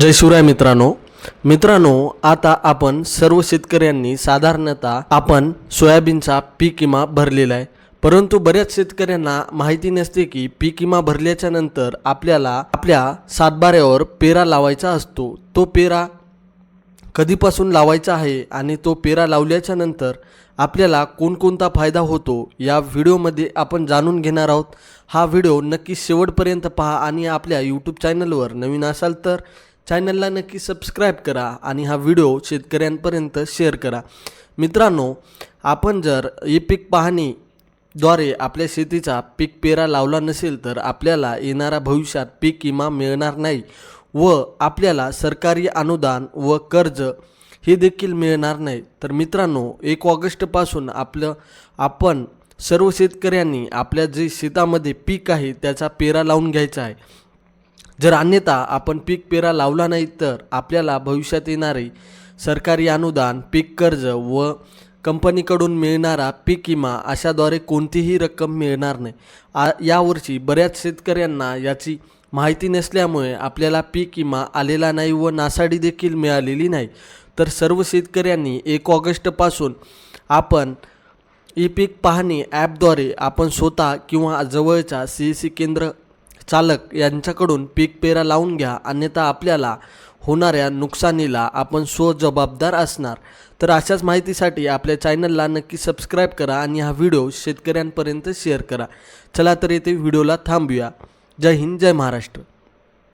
जय शिवराय मित्रांनो. मित्रांनो आता आपण सर्व शेतकऱ्यांनी साधारणतः आपण सोयाबीनचा पीक विमा भरलेला आहे. परंतु बऱ्याच शेतकऱ्यांना माहिती नसते की पीक विमा भरल्याच्या नंतर आपल्याला आपल्या सातबाऱ्यावर पेरा लावायचा असतो. तो पेरा कधीपासून लावायचा आहे आणि तो पेरा लावल्याच्या नंतर आपल्याला कोणकोणता फायदा होतो या व्हिडिओमध्ये आपण जाणून घेणार आहोत. हा व्हिडिओ नक्की शेवटपर्यंत पहा आणि आपल्या यूट्यूब चॅनलवर नवीन असाल तर चॅनलला नक्की सबस्क्राईब करा आणि हा व्हिडिओ शेतकऱ्यांपर्यंत शेअर करा. मित्रांनो आपण जर ई पीक पाहणी द्वारे आपल्या शेतीचा पीक पेरा लावला नसेल तर आपल्याला येणाऱ्या भविष्यात पीक विमा मिळणार नाही व आपल्याला सरकारी अनुदान व कर्ज हे देखील मिळणार नाही. तर मित्रांनो एक ऑगस्टपासून आपलं आपण सर्व शेतकऱ्यांनी आपल्या जे शेतामध्ये पीक आहे त्याचा पेरा लावून घ्यायचा आहे. जर अन्यथा आपण पीक पेरा लावला नाही तर आपल्याला भविष्यात येणारे सरकारी अनुदान पीक कर्ज व कंपनीकडून मिळणारा पीक विमा अशाद्वारे कोणतीही रक्कम मिळणार नाही. आ यावर्षी बऱ्याच शेतकऱ्यांना याची माहिती नसल्यामुळे आपल्याला पीक विमा आलेला नाही व नासाडी देखील मिळालेली नाही. तर सर्व शेतकऱ्यांनी एक ऑगस्टपासून आपण ई पीक पाहणी ॲपद्वारे आपण स्वतः किंवा जवळच्या सी ई सी केंद्र चालक यांच्याकडून पीक पेरा लावून घ्या अन्यथा आपल्याला होणाऱ्या नुकसानीला आपण स्वजबाबदार असणार. तर अशाच माहितीसाठी आपल्या चॅनलला नक्की सबस्क्राईब करा आणि हा व्हिडिओ शेतकऱ्यांपर्यंत शेअर करा. चला तर येथे व्हिडिओला थांबूया. जय हिंद जय महाराष्ट्र.